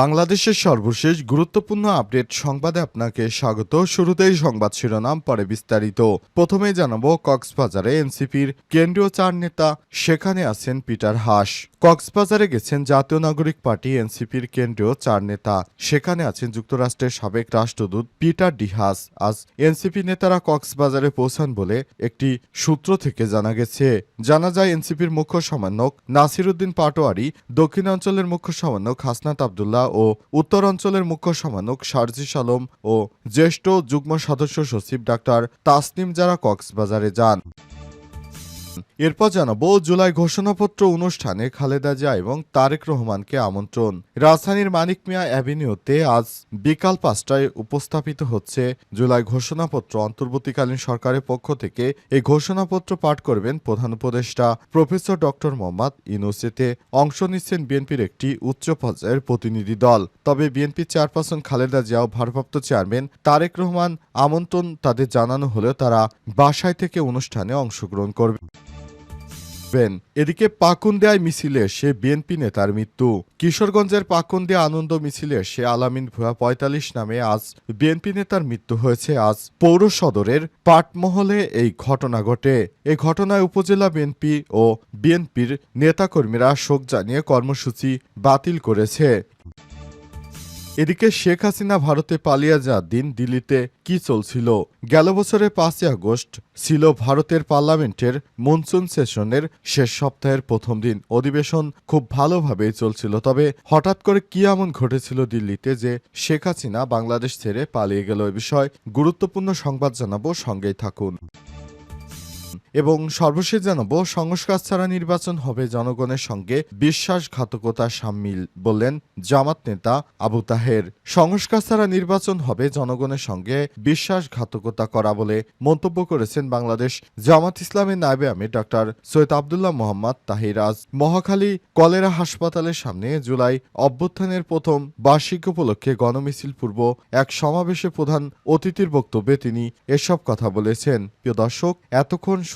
বাংলাদেশের সর্বশেষ গুরুত্বপূর্ণ আপডেট সংবাদে আপনাকে স্বাগত। শুরুতেই সংবাদ শিরোনাম, পরে বিস্তারিত। প্রথমে জানাব, কক্সবাজারে এনসিপির কেন্দ্রীয় চার নেতা, সেখানে আছেন পিটার হাস। কক্সবাজারে গেছেন জাতীয় নাগরিক পার্টি এনসিপির কেন্দ্রীয় চার নেতা। সেখানে আছেন যুক্তরাষ্ট্রের সাবেক রাষ্ট্রদূত পিটার ডিহাস আজ এনসিপি নেতারা কক্সবাজারে পৌঁছান বলে একটি সূত্র থেকে জানা গেছে। জানা যায়, এনসিপির মুখ্য সমন্বয়ক নাসিরুদ্দিন পাটোয়ারি, দক্ষিণাঞ্চলের মুখ্য সমন্বয়ক হাসনাত আবদুল্লাহ ও উত্তর অঞ্চলের মুখ্য সমানক শারজিস আলম ও জ্যেষ্ঠ যুগ্ম সদস্য সচিব ডাক্তার তাসনিম যারা কক্সবাজারে যান। এরপর জানাব জুলাই ঘোষণাপত্র অনুষ্ঠানে খালেদা জিয়া এবং তারেক রহমানকে আমন্ত্রণ। রাজধানীর মানিক মিয়া অ্যাভিনিউতে আজ বিকাল পাঁচটায় উপস্থাপিত হচ্ছে জুলাই ঘোষণাপত্র। অন্তর্বর্তীকালীন সরকারের পক্ষ থেকে এই ঘোষণাপত্র পাঠ করবেন প্রধান উপদেষ্টা প্রফেসর ডক্টর মোহাম্মদ ইউনুসেতে। অংশ নিচ্ছেন বিএনপির একটি উচ্চ পর্যায়ের প্রতিনিধি দল। তবে বিএনপি চেয়ারপারসন খালেদা জিয়া ও ভারপ্রাপ্ত চেয়ারম্যান তারেক রহমান আমন্ত্রণ তাদের জানানো হলেও তারা বাসায় থেকে অনুষ্ঠানে অংশগ্রহণ করবে। করবেন এদিকে পাকুন্দিয়ায় মিছিলে সে বিএনপি নেতার মৃত্যু। কিশোরগঞ্জের পাকুন্দিয়া আনন্দ মিছিলে সে আলামিন ভুয়া পঁয়তাল্লিশ নামে আজ বিএনপি নেতার মৃত্যু হয়েছে। আজ পৌর সদরের পাটমহলে এই ঘটনা ঘটে। এ ঘটনায় উপজেলা বিএনপি ও বিএনপির নেতাকর্মীরা শোক জানিয়ে কর্মসূচি বাতিল করেছে। এদিকে শেখ হাসিনা ভারতে পালিয়ে যাওয়ার দিন দিল্লিতে কি চলছিল? গেল বছরের পাঁচই আগস্ট ছিল ভারতের পার্লামেন্টের মনসুন সেশনের শেষ সপ্তাহের প্রথম দিন। অধিবেশন খুব ভালোভাবেই চলছিল, তবে হঠাৎ করে কি এমন ঘটেছিল দিল্লিতে যে শেখ হাসিনা বাংলাদেশ ছেড়ে পালিয়ে গেল? এ বিষয়ে গুরুত্বপূর্ণ সংবাদ জানাব, সঙ্গেই থাকুন। এবং সর্বশেষ জানাব, সংস্কার ছাড়া নির্বাচন হবে জনগণের সঙ্গে বিশ্বাসঘাতকতা সামিল বললেন জামাত নেতা আবু তাহের। সংস্কার ছাড়া নির্বাচন হবে জনগণের সঙ্গে বিশ্বাসঘাতকতা করা বলে মন্তব্য করেছেন বাংলাদেশ জামাত ইসলামের নায়বে আমির ডক্টর সৈয়দ আবদুল্লাহ মোহাম্মদ তাহির আজ মহাখালী কলেরা হাসপাতালের সামনে জুলাই অভ্যুত্থানের প্রথম বার্ষিক উপলক্ষে গণমিছিল পূর্ব এক সমাবেশে প্রধান অতিথির বক্তব্যে তিনি এসব কথা বলেছেন। প্রিয় দর্শক, এতক্ষণ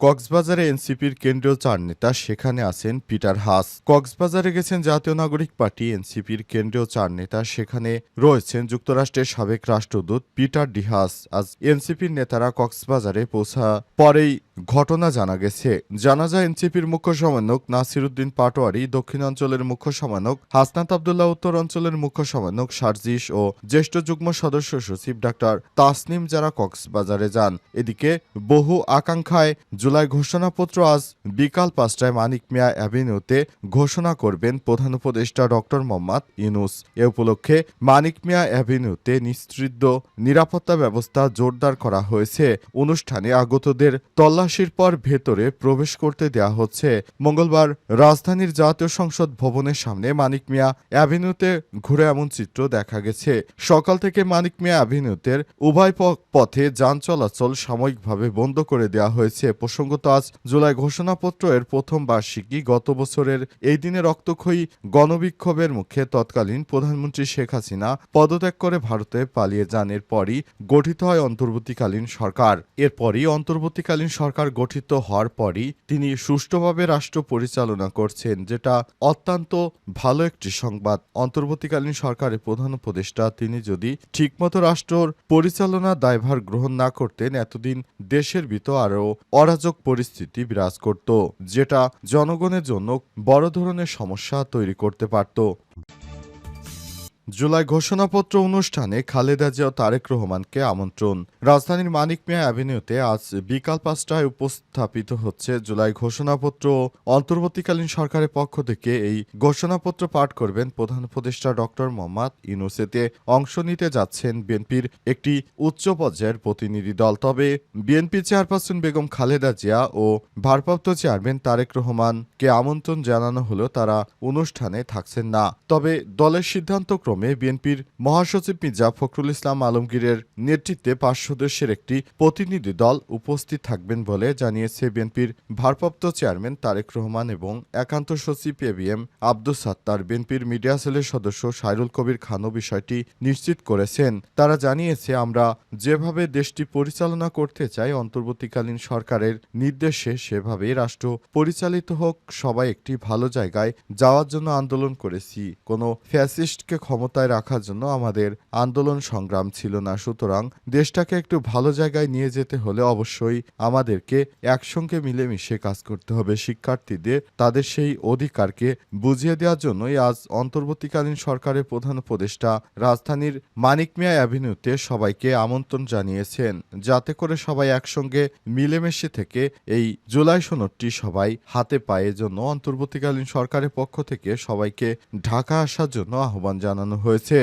কক্সবাজারে এনসিপির কেন্দ্রীয় চার নেতা সেখানে আছেন পিটার হাস। কক্সবাজারে গেছেন জাতীয় নাগরিক পার্টি, এনসিপির কেন্দ্রীয় চার নেতা সেখানে রয়েছেন যুক্তরাষ্ট্রের সাবেক রাষ্ট্রদূত পিটার ডিহাস। আজ এনসিপির নেতারা কক্সবাজারে পৌঁছা পরেই ঘটনা জানা গেছে। জানা যায়, এনসিপির মুখ্য সমন্বয়ক নাসিরুদ্দিন পাটোয়ারি, দক্ষিণাঞ্চলের মুখ্য সমন্বয়ক হাসনাত আবদুল্লাহ উত্তর অঞ্চলের মুখ্য সমন্বয়ক সার্জিস ও জ্যেষ্ঠ যুগ্ম সদস্য সচিব ডাক্তার তাসনিম যারা কক্সবাজারে যান। এদিকে বহু আকাঙ্ক্ষায় জুলাই ঘোষণাপত্র আজ বিকাল পাঁচটায় মানিক মিয়া অ্যাভিনিউতে ঘোষণা করবেন প্রধান উপদেষ্টা ডক্টর মোহাম্মদ ইউনুস। এ উপলক্ষে মানিক মিয়া অ্যাভিনিউতে নিস্তৃদ্ধ নিরাপত্তা ব্যবস্থা জোরদার করা হয়েছে। অনুষ্ঠানে আগতদের তল্লাশির পর ভেতরে প্রবেশ করতে দেয়া হচ্ছে। মঙ্গলবার রাজধানীর জাতীয় সংসদ ভবনের সামনে মানিক মিয়া অ্যাভিনিউতে ঘুরে এমন চিত্র দেখা গেছে। সকাল থেকে মানিক মিয়া অ্যাভিনিউতে উভয় পথে যান চলাচল সাময়িকভাবে বন্ধ করে দেওয়া হয়েছে। প্রসঙ্গত আজ জুলাই ঘোষণাপত্র এর প্রথম বার্ষিকী গত বছরের এই দিনে রক্তক্ষয়ী গণবিক্ষোভের মুখে তৎকালীন প্রধানমন্ত্রী শেখ হাসিনা পদত্যাগ করে ভারতে পালিয়ে যান। এরপরই গঠিত হয় অন্তর্বর্তীকালীন সরকার। এরপরই অন্তর্বর্তীকালীন সরকার গঠিত হওয়ার পরই তিনি সুষ্ঠুভাবে রাষ্ট্র পরিচালনা করছেন, যেটা অত্যন্ত ভালো একটি সংবাদ। অন্তর্বর্তীকালীন সরকারের প্রধান উপদেষ্টা, তিনি যদি ঠিকমতো রাষ্ট্রর পরিচালনা দায়ভার গ্রহণ না করতেন, এতদিন দেশের ভিতর আরও অরাজক পরিস্থিতি বিরাজ করত, যেটা জনগণের জন্য বড় ধরনের সমস্যা তৈরি করতে পারত। জুলাই ঘোষণাপত্র অনুষ্ঠানে খালেদা জিয়া তারেক রহমানকে আমন্ত্রণ। রাজধানীর মানিক মিয়া অ্যাভিনিউতে আজ বিকাল পাঁচটায় উপস্থাপিত হচ্ছে জুলাই ঘোষণাপত্র। অন্তর্বর্তীকালীন সরকারের পক্ষ থেকে এই ঘোষণাপত্র পাঠ করবেন প্রধান উপদেষ্টা ডক্টর মোহাম্মদ ইউনুসেতে। অংশ নিতে যাচ্ছেন বিএনপির একটি উচ্চ পর্যায়ের প্রতিনিধি দল। তবে বিএনপি চেয়ারপারসন বেগম খালেদা জিয়া ও ভারপ্রাপ্ত চেয়ারম্যান তারেক রহমানকে আমন্ত্রণ জানানো হলেও তারা অনুষ্ঠানে থাকছেন না। তবে দলের সিদ্ধান্তক্রমে বিএনপির মহাসচিব মির্জা ফখরুল ইসলাম আলমগীরের নেতৃত্বে পাঁচ সদস্যের একটি প্রতিনিধি দল উপস্থিত থাকবেন বলে জানিয়েছে বিএনপির ভারপ্রাপ্ত চেয়ারম্যান তারেক রহমান এবং একান্ত সচিব A B M Abdus Sattar. বিএনপির মিডিয়া সেলের সদস্য সাইরুল কবির খানও বিষয়টি নিশ্চিত করেছেন। তারা জানিয়েছে, আমরা যেভাবে দেশটি পরিচালনা করতে চাই, অন্তর্বর্তীকালীন সরকারের নির্দেশে সেভাবে রাষ্ট্র পরিচালিত হোক, সবাই একটি ভালো জায়গায় যাওয়ার জন্য আন্দোলন করেছি। কোনো ফ্যাসিস্টকে ক্ষমতায় রাখার জন্য আমাদের আন্দোলন সংগ্রাম ছিল না। সুতরাং দেশটাকে একটু ভালো জায়গায় নিয়ে যেতে হলে অবশ্যই আমাদেরকে একসঙ্গে মিলেমিশে কাজ করতে হবে। শিক্ষার্থীদের তাদের সেই অধিকারকে বুঝিয়ে দেওয়ার জন্যই আজ অন্তর্বর্তীকালীন সরকারের প্রধান উপদেষ্টা রাজধানীর মানিক মিয়া অ্যাভিনিউতে সবাইকে আমন্ত্রণ জানিয়েছেন, যাতে করে সবাই একসঙ্গে মিলেমিশে থেকে এই জুলাই সনদটি সবাই হাতে পায়ে জন্য অন্তর্বর্তীকালীন সরকারের পক্ষ থেকে সবাইকে ঢাকা আসার জন্য আহ্বান জানানো হয়েছে।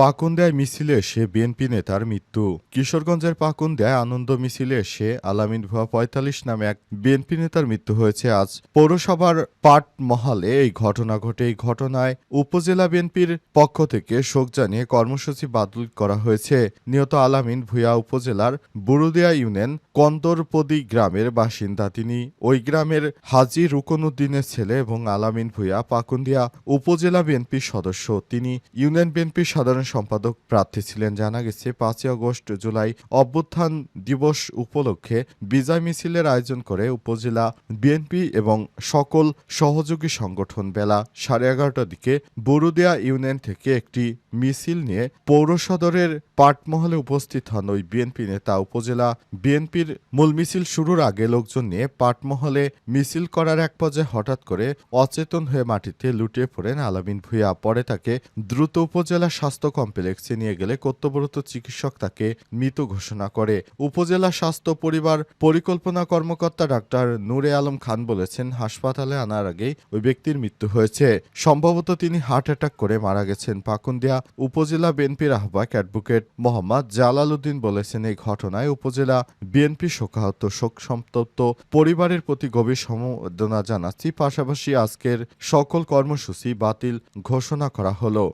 পাকুন্দায় মিছিলে এসে বিএনপি নেতার মৃত্যু। কিশোরগঞ্জের পাকুন্দায় আনন্দ মিছিলে এসে আলামিন ভুয়া পঁয়তাল্লিশ নামে এক বিএনপি নেতার মৃত্যু হয়েছে আজ। পৌরসভার পাট মহালে এই ঘটনা ঘটে। এই ঘটনায় উপজেলা বিএনপির পক্ষ থেকে শোক জানিয়ে কর্মসূচি বাতিল করা হয়েছে। নিহত আলামিন ভুয়া উপজেলার বুরুদিয়া ইউনিয়ন কন্দরপদি গ্রামের বাসিন্দা। তিনি ওই গ্রামের হাজি রুকনউদ্দিনের ছেলে এবং আলামিন ভুয়া পাকুন্দিয়া উপজেলা বিএনপির সদস্য। তিনি ইউনিয়ন বিএনপির সাধারণ সম্পাদক প্রার্থী ছিলেন। জানা গেছে, পাঁচই আগস্ট জুলাই অভ্যুত্থান দিবস উপলক্ষে বিজয় মিছিলের আয়োজন করে উপজেলা বিএনপি এবং সকল সহযোগী সংগঠন বেলা সাড়ে এগারোটার দিকে বরুদিয়া ইউনিয়ন থেকে একটি মিছিল নিয়ে পৌর সদরের পাটমহলে উপস্থিত হন ওই বিএনপি নেতা। উপজেলা বিএনপির মূল মিছিল শুরুর আগে লোকজন নিয়ে পাটমহলে মিছিল করার এক পর্যায়ে হঠাৎ করে অচেতন হয়ে মাটিতে লুটিয়ে পড়েন আলামিন ভুইয়া। পরে তাকে দ্রুত উপজেলা স্বাস্থ্য কমপ্লেক্সে নিয়ে গেলে কর্তব্যরত চিকিৎসক তাকে মৃত ঘোষণা করে। উপজেলা স্বাস্থ্য পরিবার পরিকল্পনা কর্মকর্তা ডাক্তার নূরে আলম খান বলেছেন, হাসপাতালে আনার আগেই ওই ব্যক্তির মৃত্যু হয়েছে। সম্ভবত তিনি হার্ট অ্যাটাক করে মারা গেছেন পাকুন্দিয়া উপজেলা বিএনপির আহ্বায়ক অ্যাডভোকেট মোহাম্মদ জালাল উদ্দিন বলেছেন, এই ঘটনায় উপজেলা বিএনপি শোকাহত শোক সন্তপ্ত পরিবারের প্রতি গভীর সমবেদনা জানাচ্ছি। পাশাপাশি আজকের সকল কর্মসূচি বাতিল ঘোষণা করা হলো।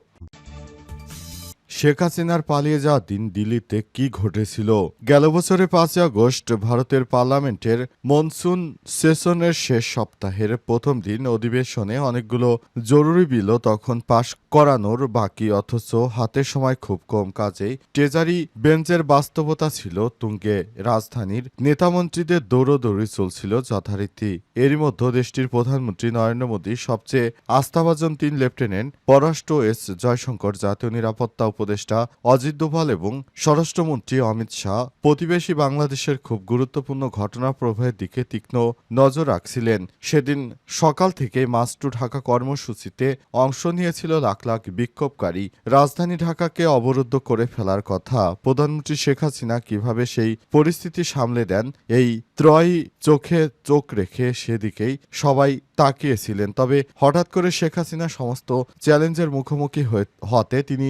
শেখ হাসিনার পালিয়ে যাওয়া দিন দিল্লিতে কি ঘটেছিল? গেল বছরের পাঁচই আগস্ট ভারতের পার্লামেন্টের মনসুন সেশনের শেষ সপ্তাহের প্রথম দিন অধিবেশনে অনেকগুলো জরুরি বিলও তখন পাশ করানোর বাকি, অথচ হাতে সময় খুব কম কাজেই ট্রেজারি বেঞ্চের বাস্তবতা ছিল তুঙ্গে। রাজধানীর নেতামন্ত্রীদের দৌড়দৌড়ি চলছিল যথারীতি। এরই মধ্যে দেশটির প্রধানমন্ত্রী নরেন্দ্র মোদী সবচেয়ে আস্থাভাজন তিন লেফটেন্যান্ট পররাষ্ট্র এস জয়শঙ্কর জাতীয় নিরাপত্তা উপদেষ্টা অজিত দোভাল এবং স্বরাষ্ট্রমন্ত্রী অমিত শাহ প্রতিবেশী বাংলাদেশের খুব গুরুত্বপূর্ণ ঘটনা প্রবাহের দিকে তীক্ষ্ণ নজর রাখছিলেন। সেদিন সকাল থেকে মাস টু ঢাকা কর্মসূচিতে অংশ নিয়েছিল লাখ লাখ বিক্ষোভকারী। রাজধানী ঢাকাকে অবরুদ্ধ করে ফেলার কথা প্রধানমন্ত্রী শেখ হাসিনা কীভাবে সেই পরিস্থিতি সামলে দেন, এই ত্রয়ী চোখে চোখ রেখে সেদিকেই সবাই তাকিয়েছিলেন। তবে হঠাৎ করে শেখ হাসিনা সমস্ত চ্যালেঞ্জের মুখোমুখি হতে তিনি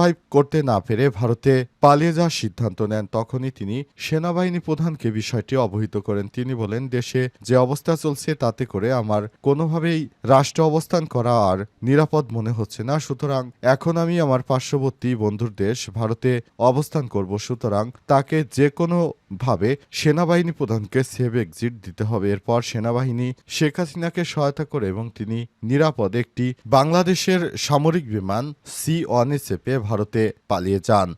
সারভাইভ করতে না পেরে ভারতে পালিয়ে যাওয়ার সিদ্ধান্ত নেন, তখনই তিনি সেনাবাহিনী প্রধানকে বিষয়টি অবহিত করেন। তিনি বলেন, দেশে যে অবস্থা চলছে তাতে করে আমার কোনোভাবেই রাষ্ট্র অবস্থান করা আর নিরাপদ মনে হচ্ছে না। সুতরাং এখন আমি আমার পার্শ্ববর্তী বন্ধুর দেশ ভারতে অবস্থান করব। সুতরাং তাকে যে কোনো ভাবে সেনাবাহিনী প্রধানকে সেভ এক্সিট দিতে হবে। এরপর সেনাবাহিনী শেখ হাসিনাকে সহায়তা করে এবং তিনি নিরাপদ একটি বাংলাদেশের সামরিক বিমান সি ওয়ানে চেপে ভারতে পালিয়ে যান।